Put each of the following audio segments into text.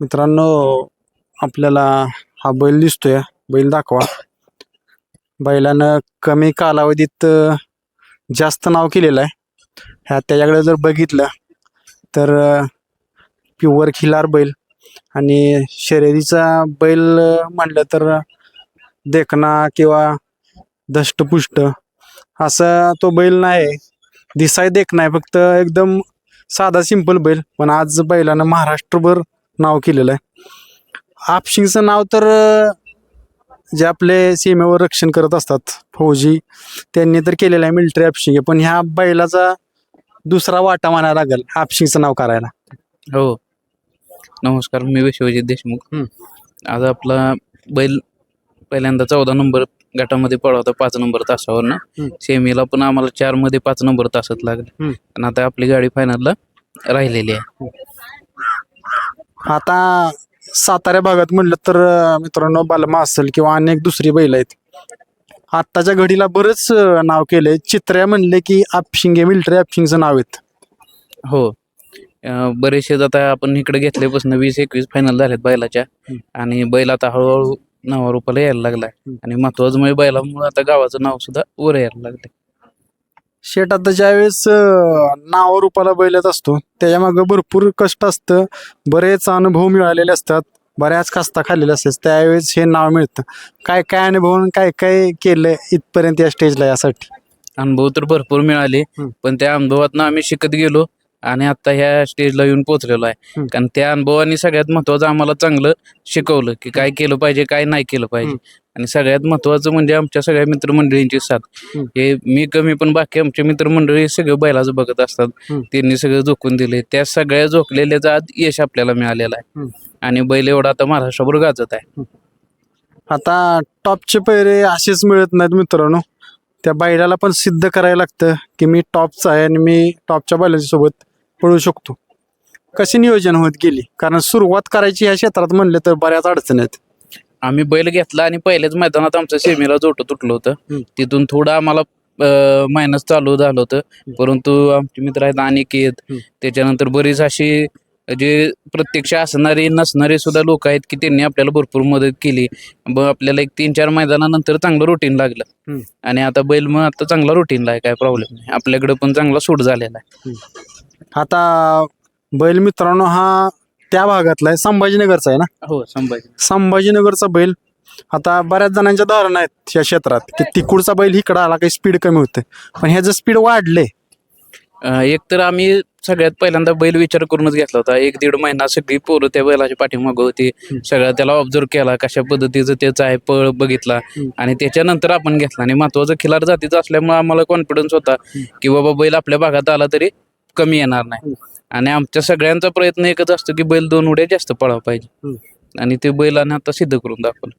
मित्रांनो आपल्याला हा बैल दिसतोय. बैल दाखवा. बैलानं कमी कालावधीत जास्त नाव केलेलं आहे. ह्या त्याच्याकडे जर बघितलं तर प्युअर खिलार बैल. आणि शर्यतीचा बैल म्हणलं तर देखना किंवा धष्टपुष्ट असा तो बैल नाही. दिसाय देख नाही फक्त एकदम साधा सिंपल बैल. पण आज बैलानं महाराष्ट्रभर नाव केलेलं आहे. आपशिंगचं नाव तर जे आपले सीमेवर रक्षण करत असतात फौजी त्यांनी तर केलेलं आहे मिलिटरी आपशिंग पण ह्या बैलाचा दुसरा वाटा मानायला लागेल आपशिंगचं नाव करायला. हो. नमस्कार मी विश्वजित देशमुख. आज आपला बैल पहिल्यांदा चौदा नंबर गटामध्ये पळा होता पाच नंबर तासावर ना. सेमीला पण आम्हाला चारमध्ये पाच नंबर तासात लागले. आणि आता आपली गाडी फायनलला राहिलेली आहे. आता सातारा भागात म्हणलं तर अं, मित्रांनो बालमा असेल किंवा अनेक दुसरी बैल आहेत. आत्ताच्या घडीला बरंच अं, नाव केलंय. चित्र्या म्हणले की आपशिंगे मिलिटरी आपशिंगचं नाव आहेत. हो. अं, बरेचसे आता आपण इकडे घेतल्यापासून वीस एकवीस फायनल झालेत बैलाच्या. आणि बैल आता हळूहळू नावारूपाला यायला लागलाय. आणि महत्वाचं म्हणजे बैलामुळे आता गावाचं नाव सुद्धा वर यायला लागले शेट आता ज्यावेळेस नाव रूपाला बैल येत असतो त्याच्या मागं भरपूर कष्ट असतं बरेच अनुभव मिळालेले असतात बऱ्याच खस्ता खाल्लेले असतात त्यावेळेस हे नाव मिळतं काय काय अनुभव काय काय केलं इथपर्यंत या स्टेजला यासाठी अनुभव तर भरपूर मिळाले. पण त्या अनुभवातनं आम्ही शिकत गेलो आणि आता ह्या स्टेजला येऊन पोहोचलेलो आहे. कारण त्या अनुभवाने सगळ्यात महत्वाचं आम्हाला चांगलं शिकवलं की काय केलं पाहिजे काय नाही केलं पाहिजे. आणि सगळ्यात महत्वाचं म्हणजे आमच्या सगळ्या मित्रमंडळींची साथ. हं. मी कमी पण बाकी आमचे मित्रमंडळी सगळं बैलाचं बघत असतात. त्यांनी सगळं झोकून दिले त्या सगळ्या झोकलेल्याचं आज यश आपल्याला मिळालेलं आहे. आणि बैल एवढा आता महाराष्ट्राभर गाजत आहे. आता टॉपचे पैरे असेच मिळत नाहीत मित्रांनो. त्या बैलाला पण सिद्ध करायला लागतं की मी टॉपचा आहे आणि मी टॉपच्या बैलांच्या सोबत पळू शकतो. कशी नियोजन होत गेली? कारण सुरुवात करायची ह्या क्षेत्रात म्हणले तर बऱ्याच अडचणी आहेत. आम्ही बैल घेतला आणि पहिल्याच मैदानात आमचं सेमीला जोट तुटलं होतं. तिथून थोडं आम्हाला मायनस चालू झालं होतं. परंतु आमचे मित्र आहेत अनिकेत. त्याच्यानंतर बरीच अशी जे प्रत्यक्ष असणारे नसणारे सुद्धा लोक आहेत की त्यांनी आपल्याला भरपूर मदत केली. आपल्याला एक तीन चार मैदानानंतर चांगलं रुटीन लागलं. आणि आता बैल मग आता चांगला रुटीनला आहे काय प्रॉब्लेम नाही. आपल्याकडे पण चांगला सूट झालेला आहे. आता बैल मित्रांनो हा त्या भागातला आहे. संभाजीनगरचा आहे ना? हो संभाजी. संभाजीनगरचा बैल. आता बऱ्याच जणांच्या धारणा आहेत या क्षेत्रात की तिकडचा बैल इकडं आला काही स्पीड कमी होते. पण ह्याचं स्पीड वाढले अं, एक तर आम्ही सगळ्यात पहिल्यांदा बैल विचार करूनच घेतला होता. एक दीड महिना सगळी पोरं त्या बैलाच्या पाठीमागं होती. सगळं त्याला ऑब्झर्व केला कशा पद्धतीचं त्याचं आहे पळ बघितला. आणि त्याच्यानंतर आपण घेतला. आणि महत्वाचं खिलार जातीचं असल्यामुळे आम्हाला कॉन्फिडन्स होता. की बाबा बैल आपल्या भागात आला तरी कमी येणार. नाही. आणि आमच्या सगळ्यांचा प्रयत्न एकच असतो की बैल दोन उड्या जास्त पळावं. पाहिजे. आणि ते बैलाने आता सिद्ध करून दाखवलं.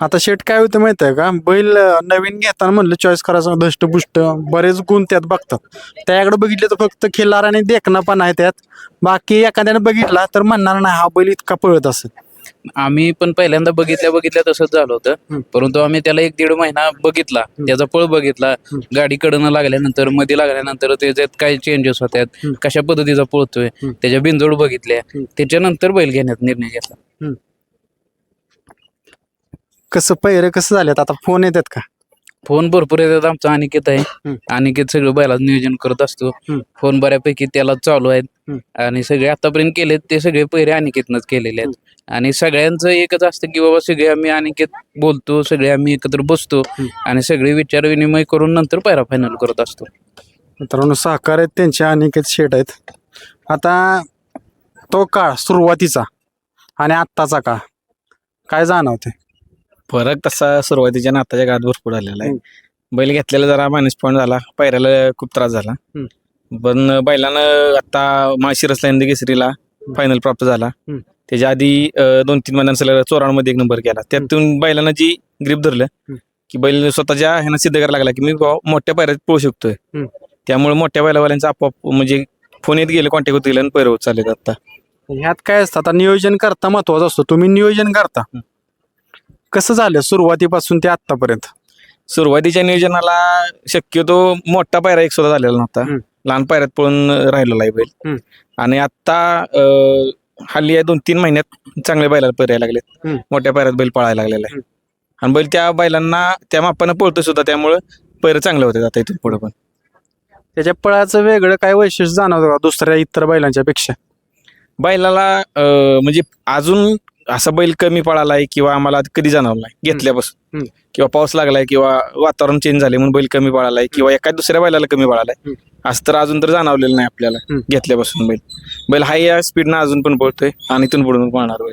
आता शेट काय होतं माहिती आहे का? बैल नवीन घेताना म्हणलं चॉईस करायचं धष्टपुष्ट बरेच गुण त्यात बघतात. त्याकडे बघितले तर फक्त खिल्लार आणि देखणा पण आहे त्यात. बाकी एखाद्याने बघितला तर म्हणणार नाही हा बैल इतका पळत असेल. आम्ही पण पहिल्यांदा बघितल्या बघितल्या तसंच झालं. होतं परंतु आम्ही त्याला एक दीड महिना बघितला. त्याचा पळ बघितला. गाडी कडनं लागल्यानंतरमध्ये लागल्यानंतर त्याच्यात काय चेंजेस होतात हं. कशा पद्धतीचा पळतोय. त्याच्या बिंजोड बघितल्या. त्याच्यानंतर बैल घेण्यात निर्णय घेतला कसं पैरे कसं झालेत आता फोन येतात का फोन भरपूर येतात आमचा अनिकेत. आहे अनिकेत सगळं बैलाचं नियोजन करत असतो. फोन बऱ्यापैकी त्याला चालू आहेत. आणि सगळे आतापर्यंत केलेत ते सगळे पहिरे अनिकेतनच केलेले आहेत आणि सगळ्यांचं एकच असतं की बाबा सगळे आम्ही अनिकेत बोलतो सगळे आम्ही एकत्र बसतो हं. आणि सगळे विचार विनिमय करून नंतर पैरा फायनल करत असतो मित्रांनो सहकार आहेत त्यांचे अनेक शेट आहेत आता तो काळ सुरुवातीचा आणि आत्ताचा काळ काय जाणवते फरक तसा सुरुवातीच्या आणि आताच्या काळात भरपूर झालेला आहे. बैल घेतलेला जरा मायनस पॉईंट झाला पायऱ्याला खूप त्रास झाला. पण बैलानं आता माशिरसला हिंद केसरीला फायनल प्राप्त झाला. त्याच्या आधी अं, दोन तीन महिन्यांचा चोरांमध्ये एक नंबर केला. त्यातून बैलानं जी ग्रीप धरलं हम्म. की बैल स्वतःच्या ह्यानं सिद्ध करायला लागला की मी बुवा मोठ्या पायऱ्यात पळू शकतोय. हम्म. त्यामुळे मोठ्या बैलावाल्यांचा आपोआप म्हणजे फोन येत गेले कॉन्टॅक्ट होत गेले आणि पैर होत चाललेत आता. ह्यात काय असतं आता नियोजन करता महत्वाचं असतं. तुम्ही नियोजन करता. कसं झालं सुरुवातीपासून ते आतापर्यंत सुरुवातीच्या नियोजनाला शक्यतो मोठा पायरा एक सुद्धा झालेला नव्हता. हम्म. लहान पायऱ्यात पळून राहिलेला आहे बैल. हम्म. आणि आता अं, हल्ली या दोन तीन महिन्यात चांगल्या बैलाला पैर यायला लागलेत. हम्म. मोठ्या पैरात बैल पळायला लागलेला आहे. आणि बैल त्या बैलांना त्या मापानं पळतो सुद्धा त्यामुळं पैर चांगले होते आता इथून पुढे पण. त्याच्या पळाचं वेगळं काय वैशिष्ट्य जाणवतं का दुसऱ्या इतर बैलांच्या पेक्षा बैलाला अं, म्हणजे अजून असा बैल कमी पळालाय किंवा आम्हाला कधी जाणवलं नाही घेतल्यापासून. किंवा पाऊस लागलाय किंवा वातावरण चेंज झाले म्हणून बैल कमी पळालाय किंवा एका दुसऱ्या बैलाला कमी पळालाय. असं तर अजून तर जाणवलेलं नाही आपल्याला. घेतल्यापासून बैल. बैल हाय या स्पीडनं अजून पण पळतोय आणि इथून पुढून पळणार बैल.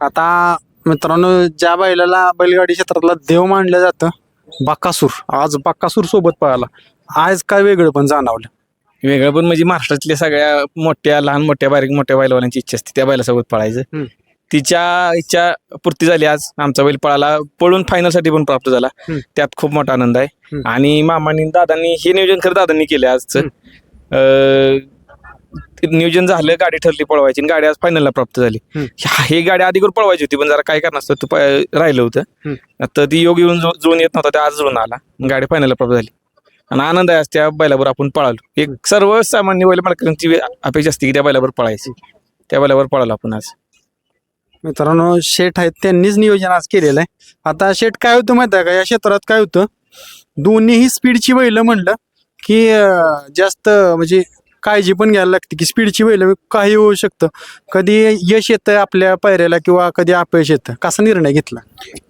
आता मित्रांनो ज्या बैलाला बैलगाडी क्षेत्रातला देव मानलं जातं बाकासूर. आज बाकासूर सोबत पळाला. आज काय वेगळं पण जाणवलं. वेगळं पण म्हणजे महाराष्ट्रातल्या सगळ्या मोठ्या लहान मोठ्या बारीक मोठ्या बैलवाल्यांची इच्छा असते त्या बैलासोबत पळायचं. तिच्या इच्छा पूर्ती झाली आज. आमचा बैल पळाला. पळून फायनलसाठी पण प्राप्त झाला. त्यात खूप मोठा आनंद आहे. आणि मामानी दादांनी हे नियोजन खरं दादांनी केलं आजचं. नियोजन झालं गाडी ठरली पळवायची आणि गाडी आज फायनलला प्राप्त झाली. ही गाडी आधीवर पळवायची होती पण जरा काय करणार असतं ते राहिलं होतं. आता ती योग येऊन जुळून येत नव्हता ते आज जुळून आला. गाडी फायनलला प्राप्त झाली. आणि आनंद आहे आज त्या बैलावर आपण पळालो. एक सर्वसामान्य बैल मालकांची अपेक्षा असते की त्या बैलावर पळायची. त्या बैलावर पळालो आपण आज. मित्रांनो शेठ आहेत त्यांनीच नियोजन आज केलेलं आहे. आता शेठ काय होतं माहिती आहे का? या क्षेत्रात काय होतं? दोन्हीही स्पीडची बैलं म्हणलं की जास्त म्हणजे काळजी पण घ्यायला लागते की स्पीडची बैलं काही होऊ शकतं कधी यश येतं आपल्या पायऱ्याला किंवा कधी अपयश येतं कसा निर्णय घेतला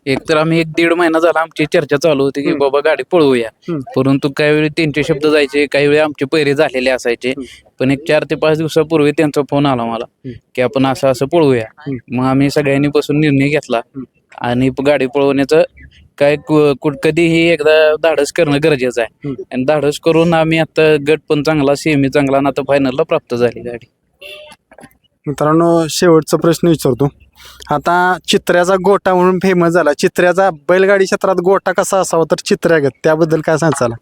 एक तर आम्ही एक दीड महिना झाला आमची चर्चा चालू होती की. बाबा गाडी पळवूया हम्म. परंतु काही वेळी त्यांचे शब्द जायचे काही वेळी आमचे पैरे झालेले असायचे. पण एक चार ते पाच दिवसापूर्वी त्यांचा फोन आला मला. की आपण असं असं पळवूया. मग आम्ही सगळ्यांनी बसून निर्णय घेतला. आणि प- गाडी पळवण्याचं काय कु- कुठ- कधीही एकदा धाडस करणं गरजेचं आहे. हम्म. आणि धाडस करून आम्ही आता गट पण चांगला सेमी चांगला आणि आता फायनलला प्राप्त झाली गाडी. मित्रांनो शेवटचा प्रश्न विचारतो. आता चित्र्याचा गोटा म्हणून फेमस झाला. चित्र्याचा बैलगाडी क्षेत्रात गोटा कसा असावा तर चित्र्यागत त्याबद्दल काय सांगाल?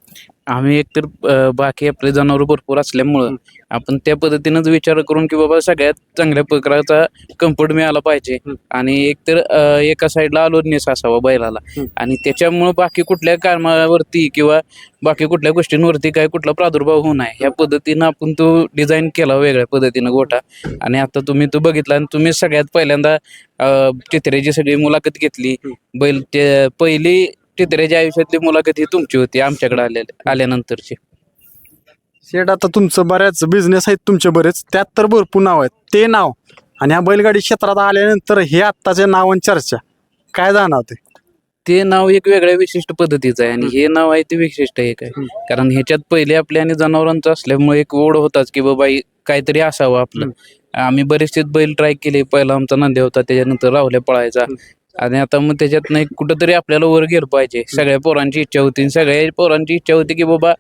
आम्ही एकतर अं, बाकी आपले जनावर भरपूर असल्यामुळं आपण त्या पद्धतीनंच विचार करून की बाबा सगळ्यात चांगल्या प्रकारचा कम्फर्ट मिळाला पाहिजे. हम्म. आणि एकतर अं, एका साईडला अलोडनेस असावा बैलाला. हम्म. आणि त्याच्यामुळं बाकी कुठल्या कामावरती किंवा बाकी कुठल्या गोष्टींवरती काय कुठला प्रादुर्भाव होऊ नये. ह्या पद्धतीनं आपण तो डिझाईन केला वेगळ्या पद्धतीनं गोटा. आणि आता तुम्ही तो बघितला आणि तुम्ही सगळ्यात पहिल्यांदा अं, चित्र्याची सगळी मुलाखत घेतली. बैल ते पहिली चित्र्याच्या आयुष्यातली मुलाखत ही तुमची होती आमच्याकडे आले आल्यानंतरची. शेठ आता तुमचं बऱ्याच बिझनेस आहेत तुमचे बरेच. त्यात तर भरपूर नाव आहेत. ते नाव आणि ह्या बैलगाडी क्षेत्रात आल्यानंतर हे आत्ताचे नाव आणि चर्चा. काय जाणवते ते? नाव एक वेगळ्या विशिष्ट पद्धतीचं आहे आणि हे नाव आहे ते विशिष्ट एक आहे. कारण ह्याच्यात पहिले आपल्या आणि जनावरांचं असल्यामुळे एक ओढ होताच की बाबा काहीतरी असावं आपलं. आम्ही बरेचसे बैल ट्राय केले. पहिला आमचा नंदी होता त्याच्यानंतर राहुल्या पळायचा. आणि आता मग त्याच्यात नाही कुठंतरी आपल्याला वर गेलं पाहिजे. सगळ्या पोरांची इच्छा होती सगळ्या पोरांची इच्छा होती की बाबा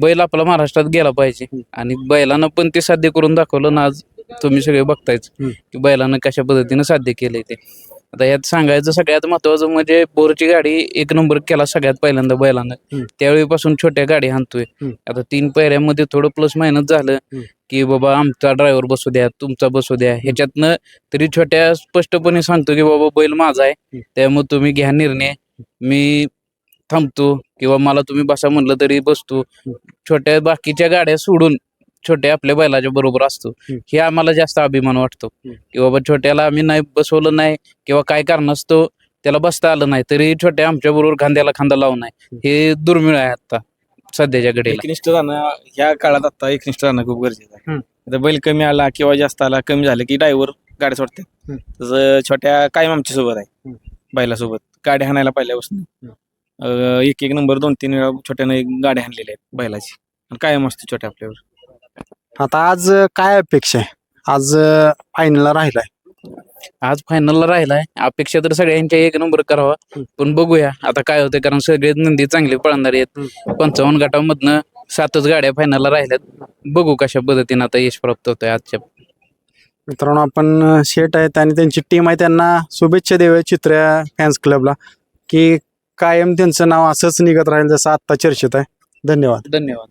बैल आपला महाराष्ट्रात गेला पाहिजे. आणि बैलानं पण ते साध्य करून दाखवलं ना आज तुम्ही सगळे बघतायच. की बैलानं कशा पद्धतीनं साध्य केलंय ते. आता यात सांगायचं सगळ्यात महत्वाचं म्हणजे बोरची गाडी एक नंबर केला सगळ्यात पहिल्यांदा बैलानं. त्यावेळीपासून छोट्या गाडी हम्म. आता तीन पायऱ्यामध्ये थोडं प्लस मायनस झालं. की बाबा आमचा ड्रायव्हर बसू द्या तुमचा बसू द्या. ह्याच्यातनं तरी छोट्या स्पष्टपणे सांगतो की बाबा बैल माझा आहे त्यामुळे तुम्ही घ्या निर्णय. मी थांबतो किंवा मला तुम्ही बसा म्हणलं तरी बसतो. छोट्या बाकीच्या गाड्या सोडून छोट्या आपल्या बैलाच्या बरोबर असतो. हे आम्हाला जास्त अभिमान वाटतो. की बाबा छोट्याला आम्ही नाही बसवलं नाही किंवा काय कारणास्तव त्याला बसता आलं नाही तरी छोट्या आमच्या बरोबर खांद्याला खांदा लावून नाही हे दुर्मिळ आहे आता सध्याच्या घडीला. एकनिष्ठ राहणं ह्या काळात आता एकनिष्ठ राहणं खूप गरजेचं आहे. हम्म. आता बैल कमी आला किंवा जास्त आला कमी झालं की ड्रायव्हर गाडी सोडते हम्म. तसं छोट्या कायम आमच्यासोबत आहे. हम्म. बैलासोबत. गाडी हाणायला पहिल्यापासून. अं, एक एक नंबर दोन तीन वेळा छोट्यानं एक गाडी हाणलेली आहे बैलाची. आणि कायम असते छोट्या आपल्यावर. आता आज काय अपेक्षा आहे? आज फायनलला राहिलाय. आज फायनलला राहिलाय. अपेक्षा तर सगळ्यांच्या एक नंबर करावा. पण बघूया. आता काय होतंय कारण सगळे नंदी चांगले पळणार आहेत. पंचावन्न गटामधनं सातच गाड्या फायनलला राहिल्यात. बघू कशा पद्धतीनं आता यश प्राप्त होतंय आजच्या. मित्रांनो आपण शेठ आहेत आणि त्यांची टीम आहे. त्यांना शुभेच्छा देऊया चित्र्या फॅन्स क्लबला की कायम त्यांचं नाव असंच निघत राहील जसं आत्ता चर्चेत आहे. धन्यवाद. धन्यवाद.